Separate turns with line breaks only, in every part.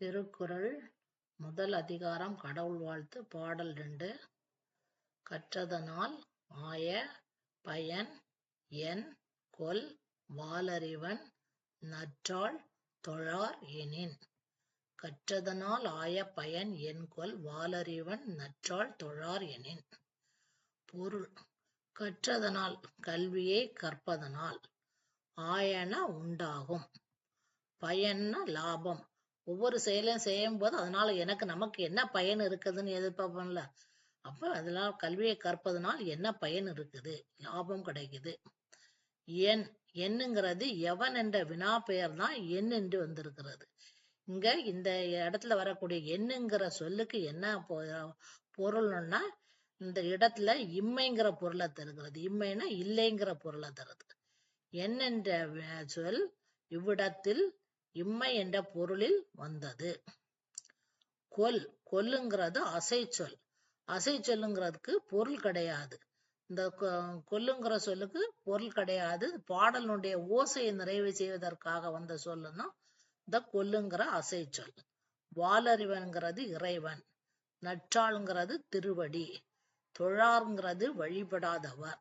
திருக்குறள் முதல் அதிகாரம் கடவுள் வாழ்த்து பாடல் ரெண்டு. கற்றதனால் ஆய பயன் என் கொல் வாலறிவன் நற்றாள் தொழார் எனின். கற்றதனால் ஆய பயன் என் கொல் வாலறிவன் நற்றாள் தொழார் எனின். பொருள். கற்றதனால் கல்வியை கற்பதனால் ஆயன உண்டாகும். பயன்ன லாபம். ஒவ்வொரு செயலையும் செய்யும் போது அதனால எனக்கு நமக்கு என்ன பயன் இருக்குதுன்னு எதிர்பார்ப்போம்ல. அப்ப அதனால கல்வியை கற்பதனால் என்ன பயன் இருக்குது? லாபம் கிடைக்குது. என் என்னுங்கிறது எவன் என்ற வினா பெயர் தான் என் என்று வந்திருக்கிறது. இங்க இந்த இடத்துல வரக்கூடிய எண்ணுங்கிற சொல்லுக்கு என்ன பொருள்னா இந்த இடத்துல இம்மைங்கிற பொருளை தருகிறது. இம்மைனா இல்லைங்கிற பொருளை தருது. என் என்ற சொல் இவ்விடத்தில் இம்மை என்ற பொருளில் வந்தது. கொல் கொல்லுங்கிறது அசை சொல் அசை சொல்லுங்கிறதுக்கு பொருள் கிடையாது. இந்த கொல்லுங்கிற சொல்லுக்கு பொருள் கிடையாது. பாடலுடைய ஓசையை நிறைவு செய்வதற்காக வந்த சொல்லுன்னா இந்த கொல்லுங்கிற அசை சொல் வாலறிவன்கிறது இறைவன். நற்றாளுங்கிறது திருவடி. தொழாருங்கிறது வழிபடாதவர்.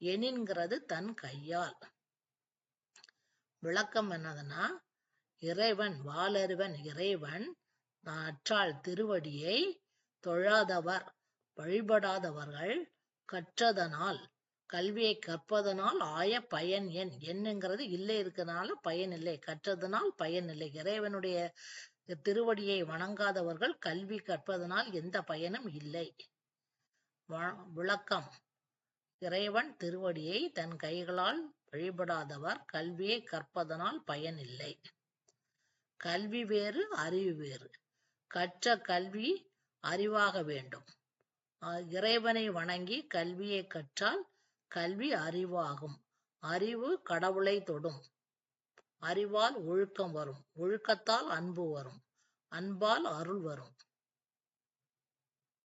எனின்கிறது தன் கையால். விளக்கம் என்னதுன்னா இறைவன் வாலறிவன் இறைவன் நாற்றால் திருவடியை தொழாதவர் வழிபடாதவர்கள் கற்றதனால் கல்வியை கற்பதனால் ஆய பயன் என் என்னங்கிறது இல்லை இருக்கனால பயன் இல்லை. கற்றதனால் பயன் இல்லை. இறைவனுடைய திருவடியை வணங்காதவர்கள் கல்வி கற்பதனால் எந்த பயனும் இல்லை. விளக்கம். இறைவன் திருவடியை தன் கைகளால் வழிபடாதவர் கல்வியை கற்பதனால் பயன் இல்லை. கல்வி வேறு அறிவு வேறு. கற்ற கல்வி அறிவாக வேண்டும். இறைவனை வணங்கி கல்வியை கற்றால் கல்வி அறிவாகும். அறிவு கடவுளை தொடும். அறிவால் ஒழுக்கம் வரும். ஒழுக்கத்தால் அன்பு வரும். அன்பால் அருள் வரும்.